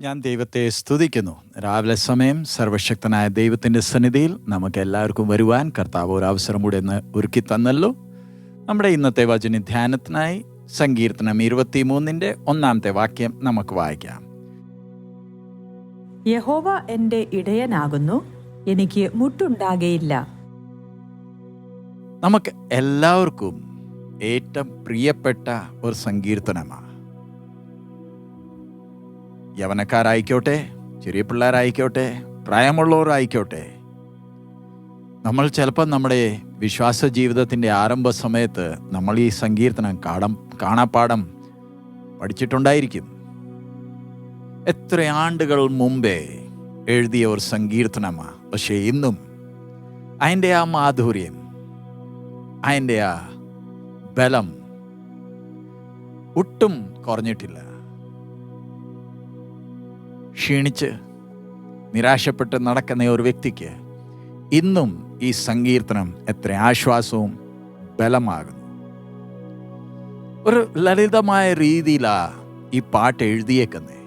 ഞാൻ ദൈവത്തെ സ്തുതിക്കുന്നു. രാവിലെ സമയം സർവശക്തനായ ദൈവത്തിന്റെ സന്നിധിയിൽ നമുക്ക് എല്ലാവർക്കും വരുവാൻ കർത്താവ് ഒരു അവസരം കൂടെ ഒന്ന് ഒരുക്കി തന്നല്ലോ. നമ്മുടെ ഇന്നത്തെ വചന ധ്യാനത്തിനായി സങ്കീർത്തനം ഇരുപത്തി മൂന്നിന്റെ ഒന്നാമത്തെ വാക്യം നമുക്ക് വായിക്കാം. യഹോവ എന്റെ ഇടയനാകുന്നു എനിക്ക് മുട്ടുണ്ടാകയില്ല. നമുക്ക് എല്ലാവർക്കും ഏറ്റവും പ്രിയപ്പെട്ട ഒരു സങ്കീർത്തനമാണ്. യവനക്കാരായിക്കോട്ടെ ചെറിയ പിള്ളേരായിക്കോട്ടെ പ്രായമുള്ളവരായിക്കോട്ടെ. നമ്മൾ ചിലപ്പോൾ നമ്മുടെ വിശ്വാസ ജീവിതത്തിന്റെ ആരംഭ സമയത്ത് നമ്മൾ ഈ സങ്കീർത്തനം കാടം കാണാപ്പാടം പഠിച്ചിട്ടുണ്ടായിരിക്കും. എത്ര ആണ്ടുകൾ മുമ്പേ എഴുതിയ ഒരു സങ്കീർത്തനമാണ് പക്ഷേ ഇന്നും അതിന്റെ ആ മാധുര്യം അതിന്റെ ആ ബലം ഒട്ടും കുറഞ്ഞിട്ടില്ല. ക്ഷീണിച്ച് നിരാശപ്പെട്ട് നടക്കുന്ന ഒരു വ്യക്തിക്ക് ഇന്നും ഈ സങ്കീർത്തനം എത്ര ആശ്വാസവും ബലമാകുന്നു. ഒരു ലളിതമായ രീതിയിലാ ഈ പാട്ട് എഴുതിയേക്കുന്നത്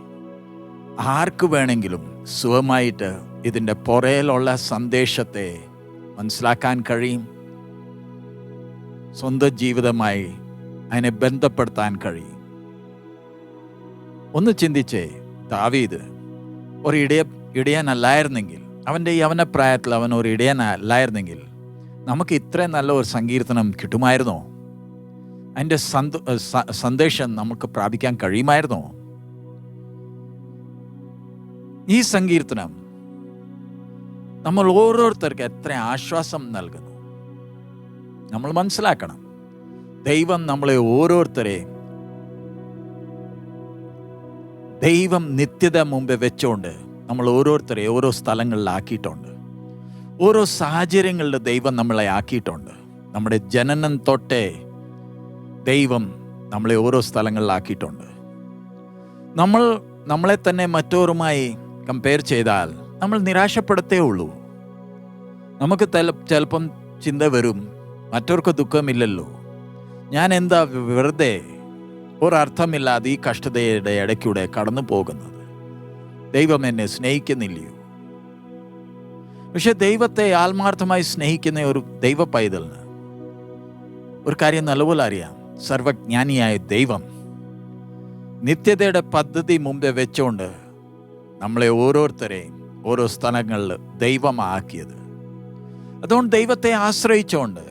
ആർക്ക് വേണമെങ്കിലും സുഖമായിട്ട് ഇതിന്റെ പുറയിലുള്ള സന്ദേശത്തെ മനസ്സിലാക്കാൻ കഴിയും. സ്വന്തം ജീവിതമായി അതിനെ ബന്ധപ്പെടുത്താൻ കഴിയും. ഒന്ന് ചിന്തിച്ചേ ദാവീദ് ഒരു ഇടയ ഇടയനല്ലായിരുന്നെങ്കിൽ അവന്റെ ഈ യവനപ്രായത്തിൽ അവൻ ഒരു ഇടയനല്ലായിരുന്നെങ്കിൽ നമുക്ക് ഇത്രയും നല്ല ഒരു സങ്കീർത്തനം കിട്ടുമായിരുന്നോ? അതിന്റെ സന്ത സന്ദേശം നമുക്ക് പ്രാപിക്കാൻ കഴിയുമായിരുന്നോ? ഈ സങ്കീർത്തനം നമ്മൾ ഓരോരുത്തർക്ക് എത്ര ആശ്വാസം നൽകുന്നു? നമ്മൾ മനസ്സിലാക്കണം. ദൈവം നമ്മളെ ഓരോരുത്തരെ ദൈവം നിത്യത മുമ്പേ വെച്ചുകൊണ്ട് നമ്മൾ ഓരോരുത്തരെ ഓരോ സ്ഥലങ്ങളിലാക്കിയിട്ടുണ്ട് ഓരോ സാഹചര്യങ്ങളിൽ ദൈവം നമ്മളെ ആക്കിയിട്ടുണ്ട്. നമ്മുടെ ജനനം തൊട്ടേ ദൈവം നമ്മളെ ഓരോ സ്ഥലങ്ങളിലാക്കിയിട്ടുണ്ട് നമ്മൾ നമ്മളെ തന്നെ മറ്റോരുമായി കമ്പയർ ചെയ്താൽ നമ്മൾ നിരാശപ്പെടുത്തേ ഉള്ളൂ. നമുക്ക് ചിലപ്പം ചിന്ത വരും. മറ്റവർക്ക് ദുഃഖമില്ലല്ലോ. ഞാൻ എന്താ വെറുതെ ഒരർത്ഥമില്ലാതെ ഈ കഷ്ടതയുടെ ഇടയ്ക്കൂടെ കടന്നു പോകുന്നത്. ദൈവം എന്നെ സ്നേഹിക്കുന്നില്ലയോ? പക്ഷെ ദൈവത്തെ ആത്മാർത്ഥമായി സ്നേഹിക്കുന്ന ഒരു ദൈവ പൈതലിന് ഒരു കാര്യം നല്ലപോലെ അറിയാം. സർവജ്ഞാനിയായ ദൈവം നിത്യതയുടെ പദ്ധതി മുമ്പേ വെച്ചുകൊണ്ട് നമ്മളെ ഓരോരുത്തരെയും ഓരോ സ്ഥലങ്ങളിൽ ദൈവമാക്കിയത്. അതുകൊണ്ട് ദൈവത്തെ ആശ്രയിച്ചുകൊണ്ട്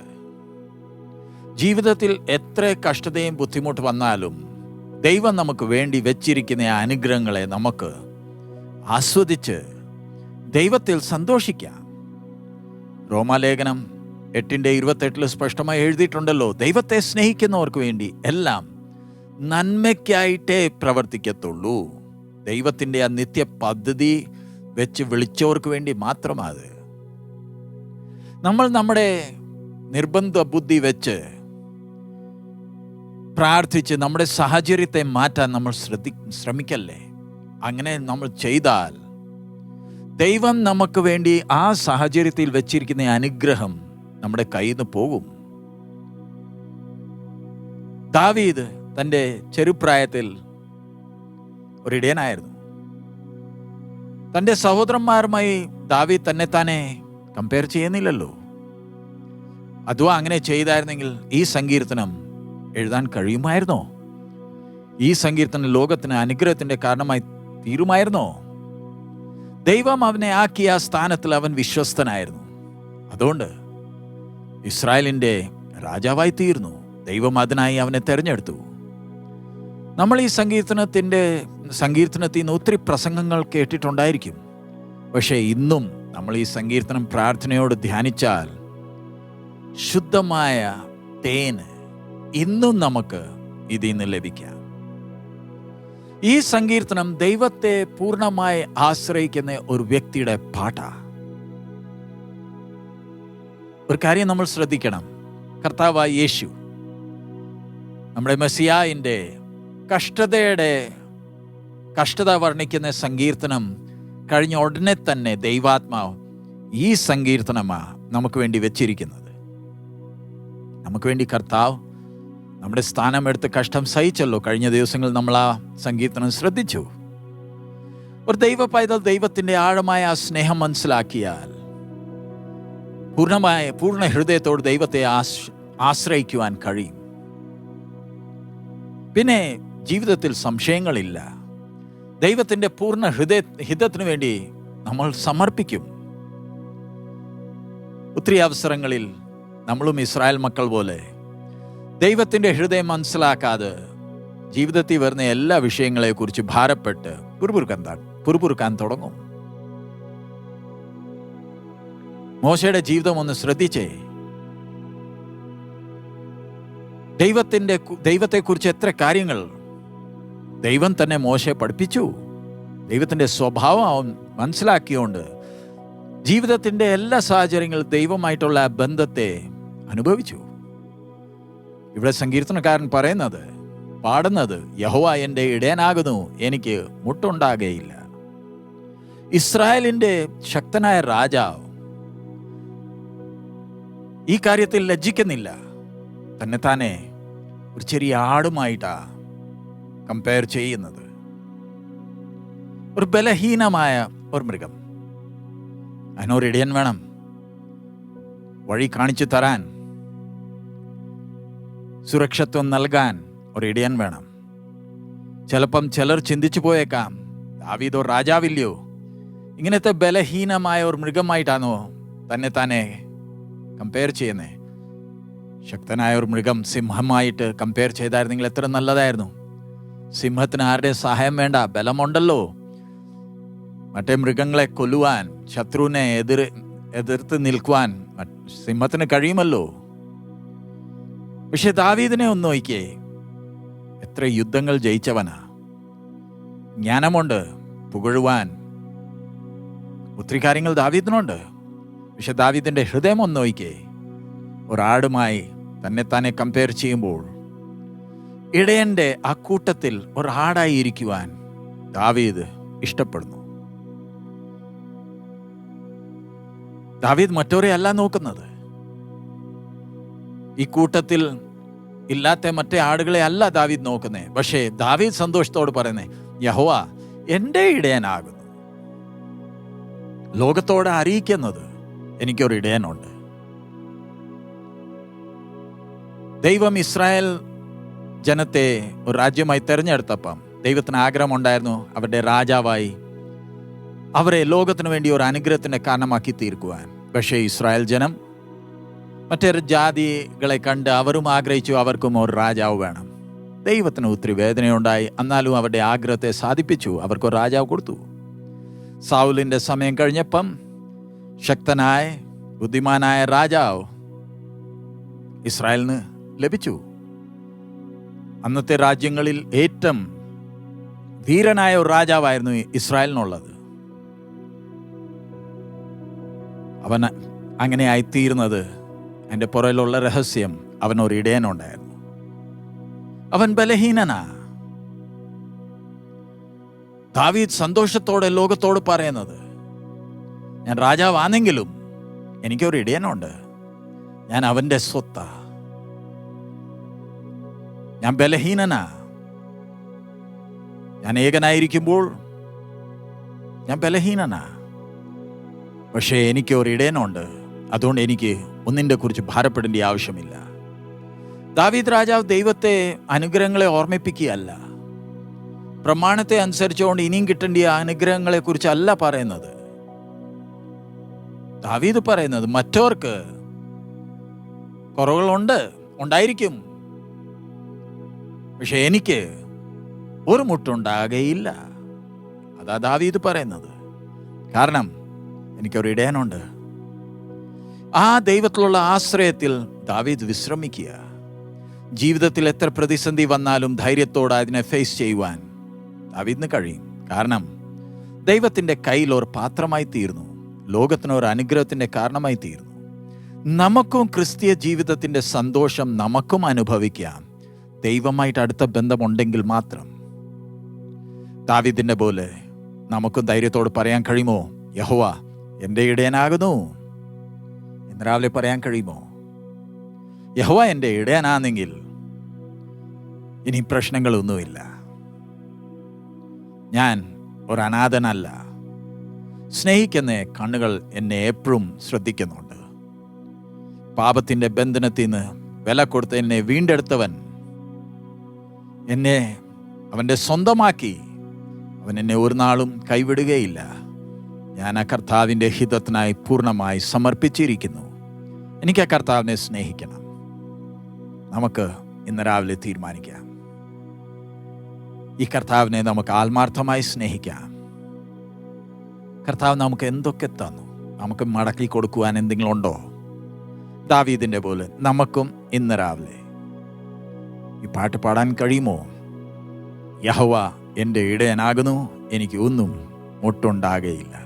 ജീവിതത്തിൽ എത്ര കഷ്ടതയും ബുദ്ധിമുട്ട് വന്നാലും ദൈവം നമുക്ക് വേണ്ടി വെച്ചിരിക്കുന്ന അനുഗ്രഹങ്ങളെ നമുക്ക് ആസ്വദിച്ച് ദൈവത്തിൽ സന്തോഷിക്കാം. റോമാലേഖനം എട്ടിന്റെ ഇരുപത്തെട്ടിൽ സ്പഷ്ടമായി എഴുതിയിട്ടുണ്ടല്ലോ ദൈവത്തെ സ്നേഹിക്കുന്നവർക്ക് വേണ്ടി എല്ലാം നന്മയ്ക്കായിട്ടേ പ്രവർത്തിക്കത്തുള്ളൂ. ദൈവത്തിന്റെ ആ നിത്യ പദ്ധതി വെച്ച് വിളിച്ചവർക്ക് വേണ്ടി മാത്രമാണ് നമ്മൾ നമ്മുടെ നിർബന്ധ ബുദ്ധി വെച്ച് പ്രാർത്ഥിച്ച് നമ്മുടെ സാഹചര്യത്തെ മാറ്റാൻ നമ്മൾ ശ്രദ്ധി ശ്രമിക്കല്ലേ? അങ്ങനെ നമ്മൾ ചെയ്താൽ ദൈവം നമുക്ക് വേണ്ടി ആ സാഹചര്യത്തിൽ വെച്ചിരിക്കുന്ന അനുഗ്രഹം നമ്മുടെ കയ്യിൽ നിന്ന് പോകും. ദാവീദ് തന്റെ ചെറുപ്രായത്തിൽ ഒരിടയനായിരുന്നു തന്റെ സഹോദരന്മാരുമായി ദാവീദ് തന്നെ താനെ കമ്പയർ ചെയ്യുന്നില്ലല്ലോ. അഥവാ അങ്ങനെ ചെയ്തായിരുന്നെങ്കിൽ ഈ സങ്കീർത്തനം എഴുതാൻ കഴിയുമായിരുന്നോ? ഈ സങ്കീർത്തനം ലോകത്തിന് അനുഗ്രഹത്തിന്റെ കാരണമായി തീരുമായിരുന്നോ? ദൈവം അവനെ ആക്കിയ ആ സ്ഥാനത്തിൽ അവൻ വിശ്വസ്തനായിരുന്നു. അതുകൊണ്ട് ഇസ്രായേലിന്റെ രാജാവായി തീർന്നു. ദൈവം അതിനായി അവനെ തെരഞ്ഞെടുത്തു. നമ്മൾ ഈ സങ്കീർത്തനത്തിന്റെ സങ്കീർത്തനത്തിൽ നിന്ന് ഒത്തിരി പ്രസംഗങ്ങൾ കേട്ടിട്ടുണ്ടായിരിക്കും. പക്ഷേ ഇന്നും നമ്മൾ ഈ സങ്കീർത്തനം പ്രാർത്ഥനയോട് ധ്യാനിച്ചാൽ ശുദ്ധമായ തേന് ഇന്നും നമുക്ക് ഇതിൽ നിന്ന് ലഭിക്കാം. ഈ സങ്കീർത്തനം ദൈവത്തെ പൂർണമായി ആശ്രയിക്കുന്ന ഒരു വ്യക്തിയുടെ പാട്ടാ. ഒരു കാര്യം നമ്മൾ ശ്രദ്ധിക്കണം. കർത്താവ് യേശു നമ്മുടെ മെസ്സിയായിന്റെ കഷ്ടതയുടെ കഷ്ടത വർണിക്കുന്ന സങ്കീർത്തനം കഴിഞ്ഞ ഉടനെ തന്നെ ദൈവാത്മാവ് ഈ സങ്കീർത്തനമാണ് നമുക്ക് വേണ്ടി വെച്ചിരിക്കുന്നത്. നമുക്ക് വേണ്ടി കർത്താവ് നമ്മുടെ സ്ഥാനം എടുത്ത് കഷ്ടം സഹിച്ചല്ലോ. കഴിഞ്ഞ ദിവസങ്ങളിൽ നമ്മൾ ആ സങ്കീർത്തനം ശ്രദ്ധിച്ചു. ഒരു ദൈവ പൈതൽ ദൈവത്തിന്റെ ആഴമായ ആ സ്നേഹം മനസ്സിലാക്കിയാൽ പൂർണമായ പൂർണ ഹൃദയത്തോട് ദൈവത്തെ ആശ് ആശ്രയിക്കുവാൻ കഴിയും. പിന്നെ ജീവിതത്തിൽ സംശയങ്ങളില്ല. ദൈവത്തിന്റെ പൂർണ ഹൃദയ ഹിതത്തിനു വേണ്ടി നമ്മൾ സമർപ്പിക്കും. ഒത്തിരി അവസരങ്ങളിൽ നമ്മളും ഇസ്രായേൽ മക്കൾ പോലെ ദൈവത്തിന്റെ ഹൃദയം മനസ്സിലാക്കാതെ ജീവിതത്തിൽ വരുന്ന എല്ലാ വിഷയങ്ങളെക്കുറിച്ച് ഭാരപ്പെട്ട് പുറപുറുക്കാൻ പുറപുറുക്കാൻ തുടങ്ങും. മോശയുടെ ജീവിതം ഒന്ന് ശ്രദ്ധിച്ചേ. ദൈവത്തിന്റെ ദൈവത്തെക്കുറിച്ച് എത്ര കാര്യങ്ങൾ ദൈവം തന്നെ മോശയെ പഠിപ്പിച്ചു. ദൈവത്തിന്റെ സ്വഭാവം മനസ്സിലാക്കിയോണ്ട് ജീവിതത്തിന്റെ എല്ലാ സാഹചര്യങ്ങളും ദൈവമായിട്ടുള്ള ബന്ധത്തെ അനുഭവിച്ചു. ഇവിടെ സങ്കീർത്തനക്കാരൻ പറയുന്നത് പാടുന്നത് യഹോവ എന്റെ ഇടയനാകുന്നു എനിക്ക് മുട്ടുണ്ടാകുകയില്ല ഇസ്രായേലിന്റെ ശക്തനായ രാജാവ് ഈ കാര്യത്തിൽ ലജ്ജിക്കുന്നില്ല. തന്നെ താനെ ഒരു ചെറിയ ആടുമായിട്ടാ കമ്പയർ ചെയ്യുന്നത്. ഒരു ബലഹീനമായ ഒരു മൃഗം. അതിനൊരിടയൻ വേണം. വഴി കാണിച്ചു തരാൻ സുരക്ഷത്വം നൽകാൻ ഒരു ഇടയൻ വേണം. ചിലപ്പം ചിലർ ചിന്തിച്ചു പോയേക്കാം ദാവീദോ രാജാവില്ലയോ? ഇങ്ങനത്തെ ബലഹീനമായ ഒരു മൃഗമായിട്ടാണോ തന്നെ തന്നെ കമ്പയർ ചെയ്യുന്നേ? ശക്തനായ ഒരു മൃഗം സിംഹമായിട്ട് കമ്പയർ ചെയ്തായിരുന്നെങ്കിൽ എത്ര നല്ലതായിരുന്നു? സിംഹത്തിന് ആരുടെ സഹായം വേണ്ട? ബലമുണ്ടല്ലോ. മറ്റേ മൃഗങ്ങളെ കൊല്ലുവാൻ ശത്രുവിനെ എതിർ എതിർത്ത് നിൽക്കുവാൻ സിംഹത്തിന് കഴിയുമല്ലോ. പക്ഷെ ദാവീദിനെ ഒന്ന് നോക്കിയേ. എത്ര യുദ്ധങ്ങൾ ജയിച്ചവനാ. ജ്ഞാനമുണ്ട് പുകഴുവാൻ. ഒത്തിരി കാര്യങ്ങൾ ദാവീദിനുണ്ട്. പക്ഷെ ദാവീദിന്റെ ഹൃദയം ഒന്ന് നോക്കിയേ. ഒരാടുമായി തന്നെ തന്നെ കമ്പയർ ചെയ്യുമ്പോൾ ഇടയന്റെ ആ കൂട്ടത്തിൽ ഒരാടായി ഇരിക്കുവാൻ ദാവീദ് ഇഷ്ടപ്പെടുന്നു. ദാവീദ് മറ്റോരെയല്ല നോക്കുന്നത്. ഈ കൂട്ടത്തിൽ ഇല്ലാത്ത മറ്റേ ആടുകളെ അല്ല ദാവീദ് നോക്കുന്നേ. പക്ഷേ ദാവീദ് സന്തോഷത്തോട് പറയുന്നേ യഹോവ എന്റെ ഇടയനാകുന്നു. ലോകത്തോടെ അറിയിക്കുന്നത് എനിക്കൊരു ഇടയനുണ്ട്. ദൈവം ഇസ്രായേൽ ജനത്തെ ഒരു രാജ്യമായി തെരഞ്ഞെടുത്തപ്പം ദൈവത്തിന് ആഗ്രഹമുണ്ടായിരുന്നു അവരുടെ രാജാവായി അവരെ ലോകത്തിന് വേണ്ടി ഒരു അനുഗ്രഹത്തിന്റെ കാരണമാക്കി തീർക്കുവാൻ. പക്ഷേ ഇസ്രായേൽ ജനം മറ്റൊരു ജാതികളെ കണ്ട് അവരും ആഗ്രഹിച്ചു അവർക്കും ഒരു രാജാവ് വേണം. ദൈവത്തിന് ഒത്തിരി വേദനയുണ്ടായി. എന്നാലും അവരുടെ ആഗ്രഹത്തെ സാധിപ്പിച്ചു. അവർക്കൊരു രാജാവ് കൊടുത്തു. സാവുലിന്റെ സമയം കഴിഞ്ഞപ്പം ശക്തനായ ബുദ്ധിമാനായ രാജാവ് ഇസ്രായേലിന് ലഭിച്ചു. അന്നത്തെ രാജ്യങ്ങളിൽ ഏറ്റവും ധീരനായ ഒരു രാജാവായിരുന്നു ഇസ്രായേലിനുള്ളത്. അവൻ അങ്ങനെ അതിന്റെ പുറയിലുള്ള രഹസ്യം അവൻ ഒരു ഇടയനുണ്ടായിരുന്നു. അവൻ ബലഹീനനാ. ദാവീദ് സന്തോഷത്തോടെ ലോകത്തോട് പറയുന്നത് ഞാൻ രാജാവാണെങ്കിലും എനിക്കൊരു ഇടയനുണ്ട്. ഞാൻ അവന്റെ സ്വത്ത. ഞാൻ ബലഹീനനാ. ഞാൻ ഏകനായിരിക്കുമ്പോൾ ഞാൻ ബലഹീനനാ. പക്ഷേ എനിക്ക് ഒരു അതുകൊണ്ട് എനിക്ക് ഒന്നിന്റെ കുറിച്ച് ഭാരപ്പെടേണ്ട ആവശ്യമില്ല. ദാവീദ് രാജാവ് ദൈവത്തെ അനുഗ്രഹങ്ങളെ ഓർമ്മിപ്പിക്കുകയല്ല. പ്രമാണത്തെ അനുസരിച്ചുകൊണ്ട് ഇനിയും കിട്ടേണ്ട അനുഗ്രഹങ്ങളെ കുറിച്ചല്ല പറയുന്നത്. ദാവീദ് പറയുന്നത് മറ്റവർക്ക് കുറവുകളുണ്ട് ഉണ്ടായിരിക്കും. പക്ഷെ എനിക്ക് ഒരു മുട്ടുണ്ടാകുകയില്ല അതാ ദാവീദ് പറയുന്നത്. കാരണം എനിക്കൊരു ഇടയനുണ്ട് ആ ദൈവത്തിലുള്ള ആശ്രയത്തിൽ ദാവീദ് വിശ്രമിക്കുക. ജീവിതത്തിൽ എത്ര പ്രതിസന്ധി വന്നാലും ധൈര്യത്തോടെ അതിനെ ഫേസ് ചെയ്യുവാൻ ദാവീദിന് കഴിയും. കാരണം ദൈവത്തിന്റെ കയ്യിൽ ഒരു പാത്രമായി തീർന്നു. ലോകത്തിന് ഒരു അനുഗ്രഹത്തിന്റെ കാരണമായി തീർന്നു. നമുക്കും ക്രിസ്തീയ ജീവിതത്തിന്റെ സന്തോഷം നമുക്കും അനുഭവിക്കാം. ദൈവമായിട്ട് അടുത്ത ബന്ധമുണ്ടെങ്കിൽ മാത്രം. ദാവിദിന്റെ പോലെ നമുക്കും ധൈര്യത്തോട് പറയാൻ കഴിയുമോ? യഹോവ എന്റെ ഇടയനാകുന്നു. രാവിലെ പറയാൻ കഴിയുമോ? യഹോവ എന്റെ ഇടയനാണെങ്കിൽ ഇനി പ്രശ്നങ്ങളൊന്നുമില്ല. ഞാൻ ഒരു അനാഥനല്ല സ്നേഹിക്കുന്ന കണ്ണുകൾ എന്നെ എപ്പോഴും ശ്രദ്ധിക്കുന്നുണ്ട്. പാപത്തിന്റെ ബന്ധനത്തിൽ നിന്ന് വില കൊടുത്ത് എന്നെ വീണ്ടെടുത്തവൻ എന്നെ അവന്റെ സ്വന്തമാക്കി. അവൻ എന്നെ ഒരു നാളും കൈവിടുകയില്ല. ഞാൻ ആ കർത്താവിന്റെ ഹിതത്തിനായി പൂർണമായി സമർപ്പിച്ചിരിക്കുന്നു. എനിക്ക് ആ കർത്താവിനെ സ്നേഹിക്കണം. നമുക്ക് ഇന്ന് രാവിലെ തീരുമാനിക്കാം. ഈ കർത്താവിനെ നമുക്ക് ആത്മാർത്ഥമായി സ്നേഹിക്കാം. കർത്താവ് നമുക്ക് എന്തൊക്കെ തന്നു? നമുക്ക് മടക്കി കൊടുക്കുവാൻ എന്തെങ്കിലും ഉണ്ടോ? ദാവീദിന്റെ പോലെ നമുക്കും ഇന്ന് രാവിലെ. ഈ പാട്ട് പാടാൻ കഴിയുമോ? യഹവ എന്റെ ഇടയനാകുന്നു എനിക്ക് ഒന്നും മുട്ടുണ്ടാകയില്ല.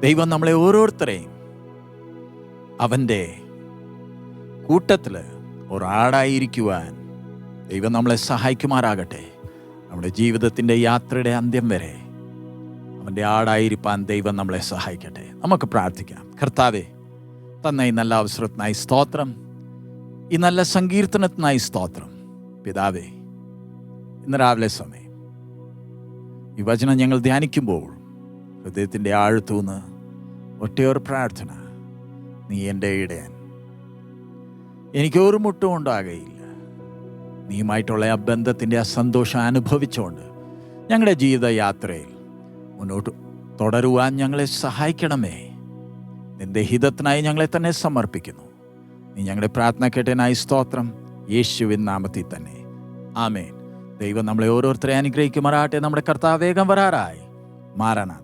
ദൈവം നമ്മളെ ഓരോരുത്തരെയും അവന്റെ കൂട്ടത്തിൽ ഒരാടായിരിക്കുവാൻ ദൈവം നമ്മളെ സഹായിക്കുമാറാകട്ടെ. നമ്മുടെ ജീവിതത്തിന്റെ യാത്രയുടെ അന്ത്യം വരെ അവന്റെ ആടായിരിക്കാൻ ദൈവം നമ്മളെ സഹായിക്കട്ടെ. നമുക്ക് പ്രാർത്ഥിക്കാം. കർത്താവെ തന്ന ഈ നല്ല അവസരത്തിനായി സ്തോത്രം. ഈ നല്ല സങ്കീർത്തനത്തിനായി സ്തോത്രം. പിതാവേ ഇന്ന് രാവിലെ സമയം. ഈ വചനം ഞങ്ങൾ ധ്യാനിക്കുമ്പോൾ ഹൃദയത്തിന്റെ ആഴത്തൂന്ന് ഒറ്റയൊരു പ്രാർത്ഥന നീ എന്റെ ഇടയൻ എനിക്കൊരു മുട്ടും ഉണ്ടാകയില്ല നീയുമായിട്ടുള്ള ആ ബന്ധത്തിന്റെ ആ സന്തോഷം അനുഭവിച്ചുകൊണ്ട് ഞങ്ങളുടെ ജീവിതയാത്രയിൽ മുന്നോട്ട് തുടരുവാൻ ഞങ്ങളെ സഹായിക്കണമേ. നിന്റെ ഹിതത്തിനായി ഞങ്ങളെ തന്നെ സമർപ്പിക്കുന്നു. നീ ഞങ്ങളുടെ പ്രാർത്ഥന കേട്ടനായി സ്തോത്രം യേശുവിൻ നാമത്തിൽ തന്നെ. ആമേൻ. ദൈവം നമ്മളെ ഓരോരുത്തരെ അനുഗ്രഹിക്കുമാറാട്ടെ നമ്മുടെ കർത്താവേഗം വരാറായി. മാറണം.